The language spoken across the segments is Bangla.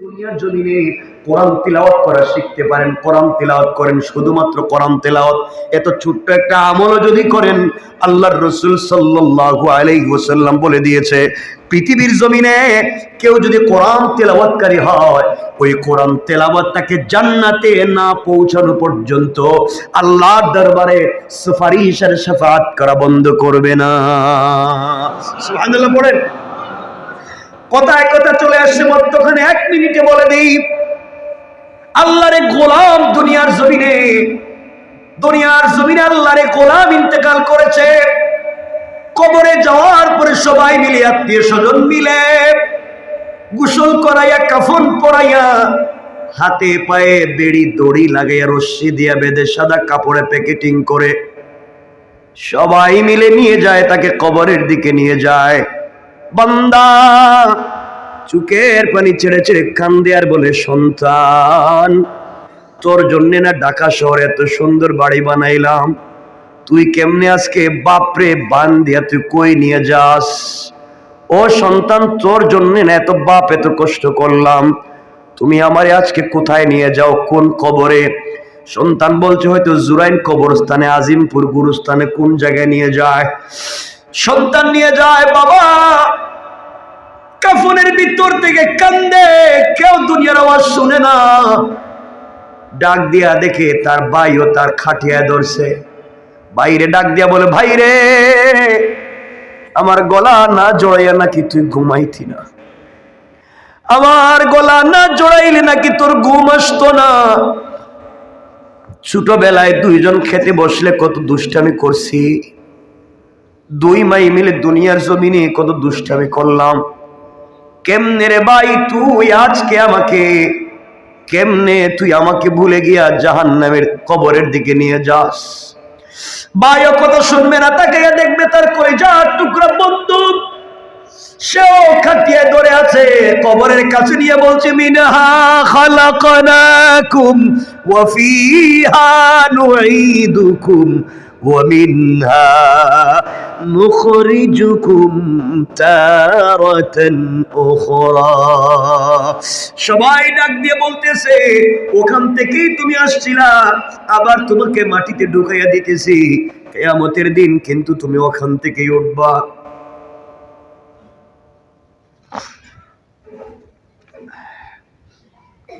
দুনিয়ার জমিনে কোরআন তিলাওয়াত করা শিখতে পারেন, কোরআন তিলাওয়াত করেন, শুধুমাত্র কোরআন তিলাওয়াত। এত ছোট্ট একটা আমলও যদি করেন, আল্লাহর রসুল সাল্লাল্লাহু আলাইহি ওয়াসাল্লাম বলে দিয়েছে, পৃথিবীর জমিনে কেউ যদি কোরআন তেলাওয়াতকারী হয়, ওই কোরআন তেলাওয়াত তাকে জান্নাতে না পৌঁছানো পর্যন্ত আল্লাহর দরবারে সুপারিশের শাফাত করা বন্ধ করবে না। সুবহানাল্লাহ, পড়েন। কথায় কথা চলে আসছে, মধ্যখানে এক মিনিটে বলে দেই, আল্লাহরে গোলাম দুনিয়ার জমিনে দুনিয়ার জমিনে আল্লাহরে গোলাম ইন্তেকাল করেছে। কবরে যাওয়ার পরে সবাই মিলে আত্মীয় স্বজন মিলে গোসল করাইয়া, কাফন পরাইয়া, হাতে পায়ে বেড়ি দড়ি লাগাইয়া রশ্মি দিয়া বেঁধে সাদা কাপড়ে প্যাকেটিং করে সবাই মিলে নিয়ে যায়, তাকে কবরের দিকে নিয়ে যায়। বান্দা, চুকের পানি ছেড়ে ছেড়ে কান্দে আর বলে, সন্তান, তোর জন্য না ঢাকা শহরে এত সুন্দর বাড়ি বানাইলাম। তুই কেমনে আজকে বাপরে বান দিয়া তুই কই নিয়ে যাস? ও সন্তান, তোর জন্য না এত বাপ এত কষ্ট করলাম। তুমি আমারে আজকে কোথায় নিয়ে যাও? কোন কবরে? সন্তান বলছে, হয়তো জুরাইন কবরস্থানে, আজিমপুর গুরুস্থানে কোন জায়গায় নিয়ে যায়? সন্তান নিয়ে যায়, বাবা। কাফনের ভিতর থেকে কান্দে, কেউ দুনিয়ার আওয়াজ শুনে না। ডাক দিয়া দেখে তার ভাইও তার খাটিয়া ধরছে বাইরে ডাক দিয়া বলে ভাই রে আমার গলা না জড়াইয়া নাকি তুই ঘুমাইতি না? আমার গলা না জড়াইলে নাকি তোর ঘুম আসতো না? ছোটবেলায় দুইজন খেতে বসলে কত দুষ্টামি করছি। দুই মাই মিলে দুনিয়ার জমিনে কত দুষ্টামি করলাম। কেমনে রে ভাই তুই আজকে আমাকে, কেমনে তুই আমাকে ভুলে গিয়া জাহান নামের কবরের দিকে নিয়ে যাস? ভাইও কথা শুনবে না তাকে দেখবে তার কই যা টুকরা বন্ধু। সেও খাটিয়ে ধরে আছে, কবরের কাছে নিয়ে বলছে মিনহা খালাকানাকুম ওয়া ফিহা নুঈদুকুম মিনহা নুখরিজুকুম তারাতান উখরা সবাই ডাক দিয়ে বলতেছে, ওখান থেকেই তুমি আসছিলা, আবার তোমাকে মাটিতে ঢুকাইয়া দিতেছি। কিয়ামতের দিন কিন্তু তুমি ওখান থেকেই উঠবা।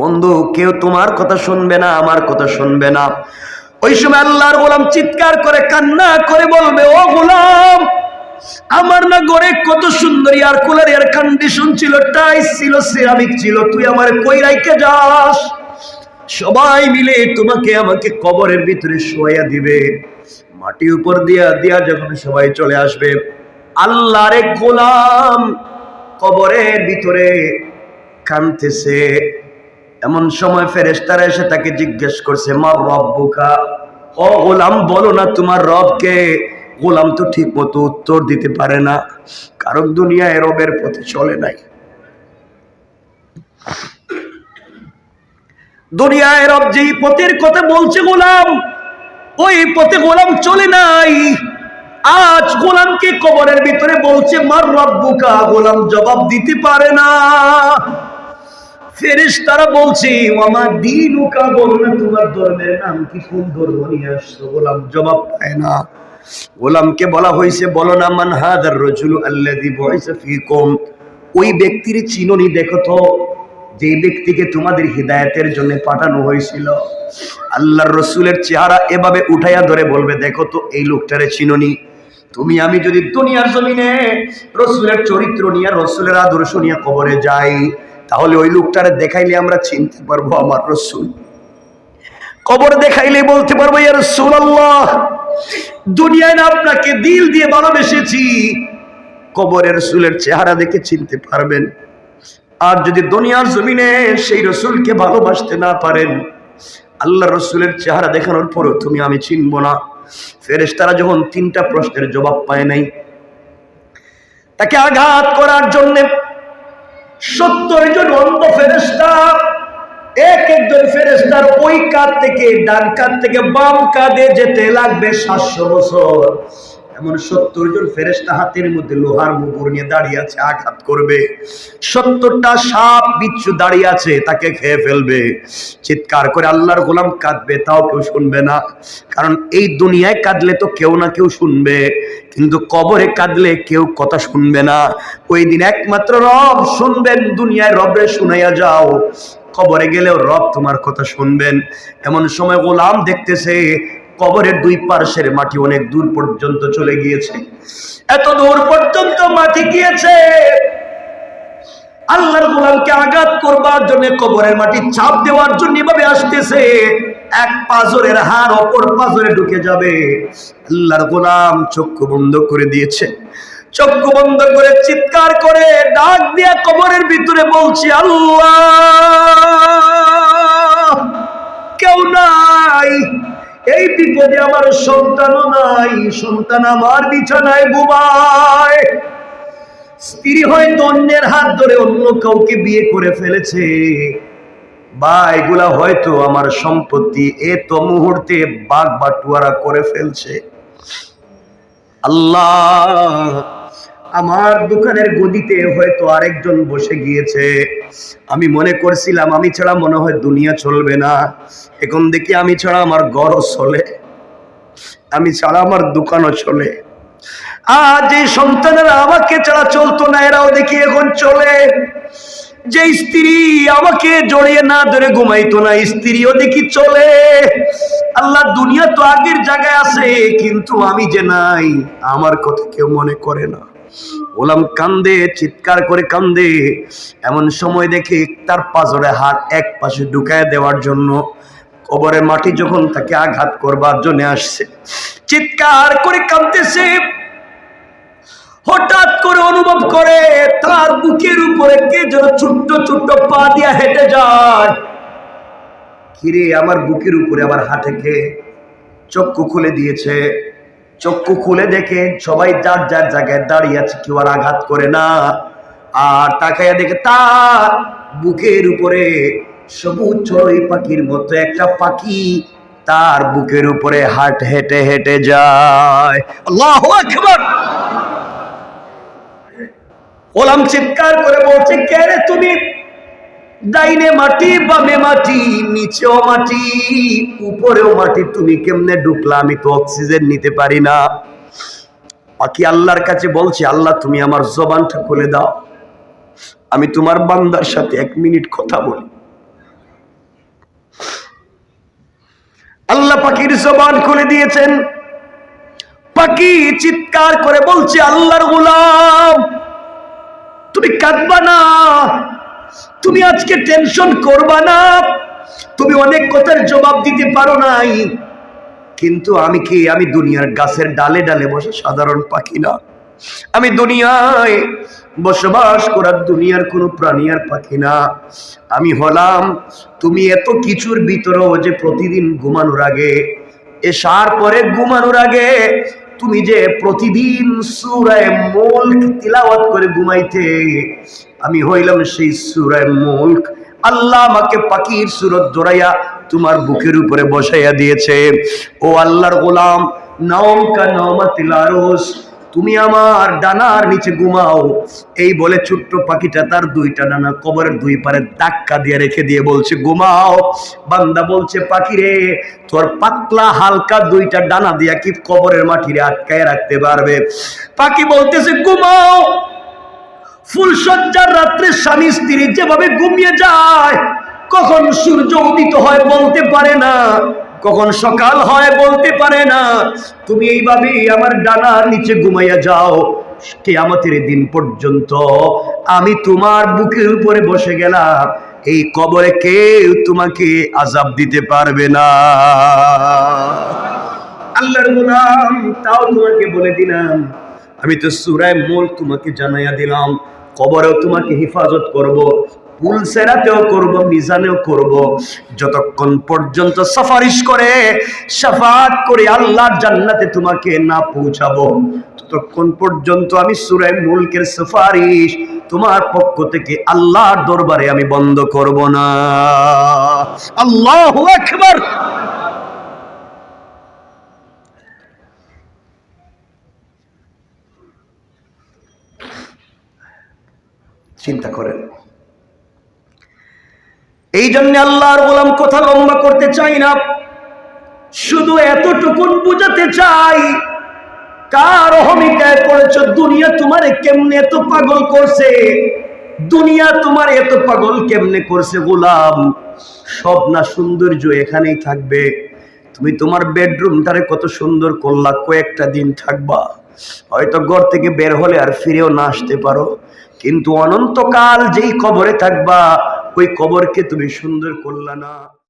বন্ধু, কেউ তোমার কথা শুনবে না, আমার কথা শুনবে না। ওই সময় আল্লাহর গোলাম চিৎকার করে, কান্না করে বলবে, ও গোলাম, আমার না ঘরে কত সুন্দর এয়ার কুলার এয়ার কন্ডিশন ছিল টাইস ছিল সিরামিক ছিল, তুই আমার কই রাইকে যাস? সবাই মিলে তোমাকে আমাকে কবরের ভিতরে শোয়া দিবে। মাটি উপর দিয়া দিয়া যখন সবাই চলে আসবে, আল্লাহরে গোলাম কবরের ভিতরে কানতেছে এমন সময় ফেরেস্তারা এসে তাকে জিজ্ঞেস করছে, মা রব্বুকা? ও গোলাম, বলো না তোমার রবকে। গোলাম তো ঠিক মতো উত্তর দিতে পারে না, কারণ দুনিয়ায় রবের পথে চলে নাই। দুনিয়ায় রব যেই পথের কথা বলছে গোলাম, ওই পথে গোলাম চলে নাই। আজ গোলামকে কবরের ভিতরে বলছে, মার রব্বুকা? গোলাম জবাব দিতে পারে না। ফেরেশ তারা বলছে আমার দিন উকা বল না তোমার ধর্মের নাম কি? কোন ধর্ম নিয়ে আসছো? গোলাম জবাব পায় না। গোলামকে বলা হয়েছে, বলো না, মান হাদার রজুল আল্লাযী বুইসা ফীকুম। ওই ব্যক্তির চিননি দেখো তো, যে ব্যক্তিকে তোমাদের হিদায়াতের জন্য পাঠানো হয়েছিল। আল্লাহর রসুলের চেহারা এভাবে উঠাইয়া ধরে বলবে, দেখো তো, এই লোকটারে চিননি। তুমি, আমি যদি দুনিয়ার জমিনে রসুলের চরিত্র নিয়ে, রসুলের আদর্শ নিয়ে কবরে যাই তাহলে ওই লোকটারে দেখাইলে আমরা চিনতে পারব আমার রসুল। কবর দেখাইলে বলতে পারব, ইয়া রসুল আল্লাহ দুনিয়ায় না আপনাকে দিল দিয়ে ভালোবেসেছি। কবরের রসুলের চেহারা দেখে চিনতে পারবেন। আর যদি দুনিয়ার জমিনে সেই রসুলকে ভালোবাসতে না পারেন আল্লাহ রসুলের চেহারা দেখানোর পরও তুমি আমি চিনব না। ফেরেশতারা যখন তিনটা প্রশ্নের জবাব পায় নাই, তাকে আঘাত করার জন্যে সত্তর জন অন্ধ ফেরেস্তা এক একজন ফেরেস্তার ওই কাত থেকে ডান কাত থেকে বাম কাঁধে যেতে লাগবে সাতশো বছর। এমন সত্তর জন ফেরেস্তা হাতের মধ্যে লোহার মুগুর নিয়ে দাঁড়িয়ে আছে, আঘাত করবে। সত্তরটা সাপ বিচ্ছু দাঁড়িয়ে আছে, তাকে খেয়ে ফেলবে। চিৎকার করে আল্লাহর গোলাম কাঁদবে, তাও কেউ শুনবে না। কারণ এই দুনিয়ায় কাঁদলে তো কেউ না কেউ শুনবে, কিন্তু কবরে কাঁদলে কেউ কথা শুনবে না। ওই দিন একমাত্র রব শুনবেন, দুনিয়ায় রবে শুনাইয়া যাও। কবরে গেলেও রব তোমার কথা শুনবেন। এমন সময় গোলাম দেখতেছে কবরের দুই পার্শ্বের মাটি অনেক দূর পর্যন্ত চলে গিয়েছে। এত দূর পর্যন্ত মাটি গিয়েছে। আল্লাহর গোলামকে আঘাত করবার জন্য কবরের মাটি চাপ দেওয়ার জন্য এভাবে আসতেছে। এক পাজরের হার অপর পাজরে ঢুকে যাবে। আল্লাহর গোলাম চক্ষু বন্ধ করে দিয়েছে। চক্ষু বন্ধ করে চিৎকার করে ডাক দিয়া কবরের ভিতরে বলছি, আল্লাহ! কেউ নাই! এই বিপদে আমার সন্তানও নাই, সন্তান আমার বিছানায় ঘুমায়। স্ত্রী হয়তো অন্যের হাত ধরে অন্য কাউকে বিয়ে করে ফেলেছে। বা এগুলা হয়তো আমার সম্পত্তি এ তো মুহূর্তে বাঘ বাটুয়ারা করে ফেলছে। আল্লাহ আমার দোকানের গদিতে হয়তো আরেকজন বসে গিয়েছে। আমি মনে করছিলাম, আমি ছাড়া মনে হয় দুনিয়া চলবে না। এখন দেখি আমি ছাড়া আমার ঘরও চলে। আমি ছাড়া আমার দোকানও চলে। আজ এই সন্তানেরা আমাকে ছাড়া চলতো না, এরাও দেখি এখন চলে। যে স্ত্রী আমাকে জড়িয়ে না ধরে ঘুমাইতো না, স্ত্রীও দেখি চলে। আল্লাহ দুনিয়া তো আগের জায়গায় আছে, কিন্তু আমি যে নাই, আমার কথা কেউ মনে করে না। ওলাম কান্দে, চিৎকার করে কান্দে। এমন সময় দেখে তার পাজরে হাত এক পাশে ঢুকায় দেওয়ার জন্য কবরের মাটি যখন তাকে আঘাত করবার জন্য আসছে। চিৎকার করে কাঁদতেছে। হঠাৎ করে অনুভব করে, তার বুকের উপরে কে যেন ছোট্ট ছোট্ট পা দিয়া হেঁটে যায়। কিরে, আমার বুকের উপরে আবার হাঁটে কে? চক্ষু খুলে দিয়েছে। চক্ষু খুলে দেখে সবাই যার যার জায়গায় দাঁড়িয়ে আছে, কেউ আর আঘাত করে না। আর তাকাইয়া দেখে তার বুকের উপরে সবুজ চড়ুই পাখির মতো একটা পাখি তার বুকের উপরে হাট হেঁটে হেঁটে যায়। ওলাম চিৎকার করে বলছে, কে রে তুমি? ডাইনে মাটি, বামে মাটি, নিচেও মাটি, উপরেও মাটি। তুমি কেমনে ঢুকলা? আমি তো অক্সিজেন নিতে পারি না। বাকি আল্লাহর কাছে বলছি, আল্লাহ, তুমি আমার জবানটা খুলে দাও। আমি তোমার বান্দার সাথে এক মিনিট কথা বলি। আল্লাহ পাখির জবান খুলে দিয়েছেন। পাখি চিৎকার করে বলছে, আল্লাহর গোলাম, তুমি কাঁদবা না। তুমি আজকে টেনশন করবা না। তুমি অনেক কথার জবাব দিতে পারো নাই। কিন্তু আমি কি, আমি দুনিয়ার গাছের ডালে ডালে বসে সাধারণ পাখি না? আমি দুনিয়ায় বসবাস করার দুনিয়ার কোনো প্রাণী আর পাখি না। আমি হলাম, তুমি এত কিছুর ভিতরেও যে প্রতিদিন ঘুমানোর আগে এসার পরে ঘুমানোর আগে, তুমি যে প্রতিদিন সুরায় মুল্ক তিলাওয়াত করে ঘুমাইতে আমি হইলাম সেই সুরায় মুল্ক। আল্লাহ আমাকে পাখির সুরত জোড়াইয়া তোমার বুকের উপরে বসাইয়া দিয়েছে। ও আল্লাহর গোলাম নাওম কা নওমাতিল আরশ তুমি আমার ডানার নিচে ঘুমাও। এই বলে ছোট্ট পাখিটা তার দুইটা ডানা কবরের দুই পারে ধাক্কা দিয়ে রেখে দিয়ে বলছে, ঘুমাও। বান্দা বলছে পাখি রে তোর পাতলা হালকা দুইটা ডানা দিয়া কি কবরের মাটিরে আটকায় রাখতে পারবে? পাখি বলতেছে, ঘুমাও। ফুলসজ্জার রাত্রে স্বামী স্ত্রী যেভাবে ঘুমিয়ে যায়, কখন সূর্য উদিত হয় বলতে পারে না, কখন সকাল হয় বলতে পারে না। তুমি এইভাবেই আমার ডানার নিচে ঘুমাইয়া যাও, কেয়ামতের দিন পর্যন্ত আমি তোমার বুকের উপরে বসে গেলাম, এই কবরে কেউ তোমাকে আজাব দিতে পারবে না। আল্লাহর গোলাম, তাও তোমাকে বলে দিলাম, আমি তো সুরায় মোল তোমাকে জানাইয়া দিলাম কবরেও তোমাকে হেফাজত করব, পুল সেরাতেও করব, মিজানেও করব। যতক্ষণ পর্যন্ত সাফারিশ করে, সাফাত করে আল্লাহর জান্নাতে তোমাকে না পৌঁছাবো, ততক্ষণ পর্যন্ত আমি সুরায় মুলকের সাফারিশ তোমার পক্ষ থেকে আল্লাহর দরবারে আমি বন্ধ করব না। আল্লাহু আকবার! চিন্তা করেন। এই জন্য আল্লাহর গোলাম কথা লম্বা করতে চাই না। শুধু এতটুকুন বুঝাতে চাই, কার অহমিকায় পড়েছ, দুনিয়া তোমারে কেমনে এত পাগল করছে? দুনিয়া তোমার এত পাগল কেমনে করছে গোলাম? সব না সৌন্দর্য এখানেই থাকবে। তুমি তোমার বেডরুমটারে কত সুন্দর করলা, কয়েকটা দিন থাকবা। হয়তো ঘর থেকে বের হলে আর ফিরেও না আসতে পারো। কিন্তু অনন্তকাল যেই কবরে থাকবা ওই কবরকে তুমি সুন্দর করলা না।